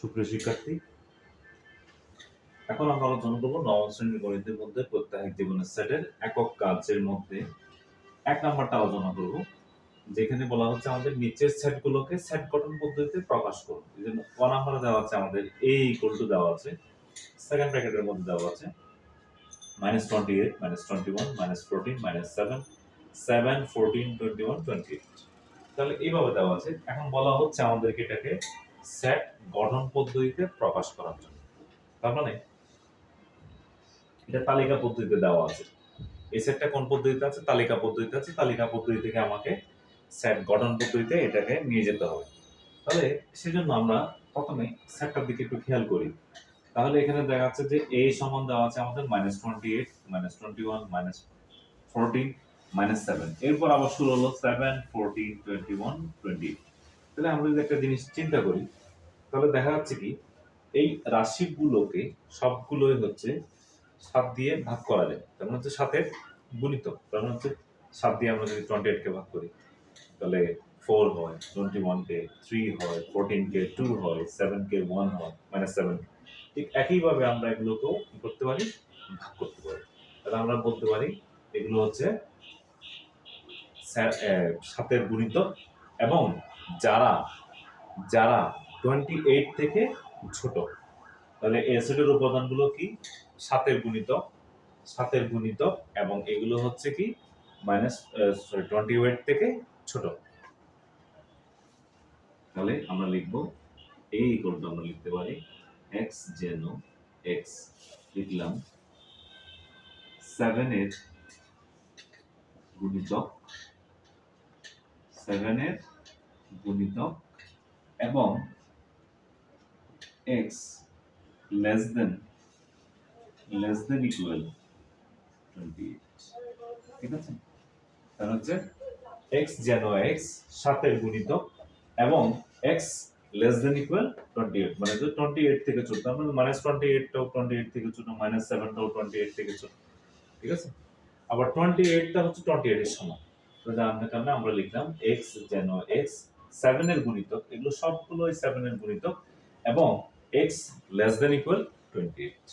সুপ্রিয় শিক্ষার্থী, এখন আমরা আলোচনা করব নবম শ্রেণির গণিতের মধ্যে প্রত্যাহিক জীবনের সেটের একক কাজের মধ্যে এক নাম্বারটা আলোচনা করব, যেখানে বলা হচ্ছে আমাদের নিচের সেটগুলোকে সেট গঠন পদ্ধতিতে প্রকাশ করুন এই জন্য ক নাম্বারে দেওয়া আছে আমাদের এ ইকুয়াল টু দেওয়া আছে সেকেন্ড ব্র্যাকেটের মধ্যে দেওয়া আছে minus twenty eight minus twenty one minus fourteen minus seven seven fourteen twenty one twenty eight তাহলে এইভাবে দেওয়া আছে। এখন বলা হচ্ছে আমাদেরকে এটাকে সেট গঠন পদ্ধতিতে প্রকাশ করার জন্য। তার মানে এটা তালিকা পদ্ধতিতে দেওয়া আছে। এই সেটটা কোন পদ্ধতিতে আছে? তালিকা পদ্ধতিতে আছে। তালিকা পদ্ধতি থেকে আমাকে সেট গঠন পদ্ধতিতে এটাকে নিয়ে যেতে হবে। তাহলে সেজন্য আমরা প্রথমে সেটটার দিকে একটু খেয়াল করি। তাহলে এখানে দেখা যাচ্ছে যে এ সমান দেওয়া আছে আমাদের minus twenty eight minus twenty one minus fourteen minus seven এরপর আবার শুরু হলো seven fourteen twenty one twenty eight তাহলে আমরা যদি একটা জিনিস চিন্তা করি তাহলে দেখা যাচ্ছে কি, এই রাশিগুলোকে সবগুলোই হচ্ছে সাত দিয়ে ভাগ করা যায়। তার মানে হচ্ছে সাতের গুণিত। তার মানে হচ্ছে সাত দিয়ে আমরা যদি টোয়েন্টি এইটকে ভাগ করি, তাহলে ফোর হয় টোয়েন্টি ওয়ান কে থ্রি হয় ফোরটিন কে টু হয় সেভেন কে ওয়ান হয় মাইনাস সেভেন ঠিক একইভাবে আমরা এগুলোকেও করতে পারি? ভাগ করতে পারি। তাহলে আমরা বলতে পারি এগুলো হচ্ছে সাতের গুণিত এবং যারা যারা টোয়েন্টি এইট থেকে ছোট। তাহলে এসিডের উপাদানগুলো কি? সাতের গুণিত সাতের গুণিত, এবং এগুলো হচ্ছে কি? মাইনাস সরি টোয়েন্টি এইট থেকে ছোট। তাহলে আমরা লিখব এই ইকুয়ালটা আমরা লিখতে পারি এক্স জেন এক্স লিখলাম সেভেনের গুণিতক সেভেনের গুণিতক এবং X less than less than equal twenty ঠিক আছে? হচ্ছে এবং X less than equal twenty eight মানে টোয়েন্টি এইট থেকে তার মানে থেকে মাইনাস থেকে ঠিক আছে? আবার হচ্ছে আমরা লিখলাম এক্স যেন এক্স সেভেনের গুণিতক এগুলো সবগুলোই সেভেনের গুণিতক এবং X less than equal twenty eight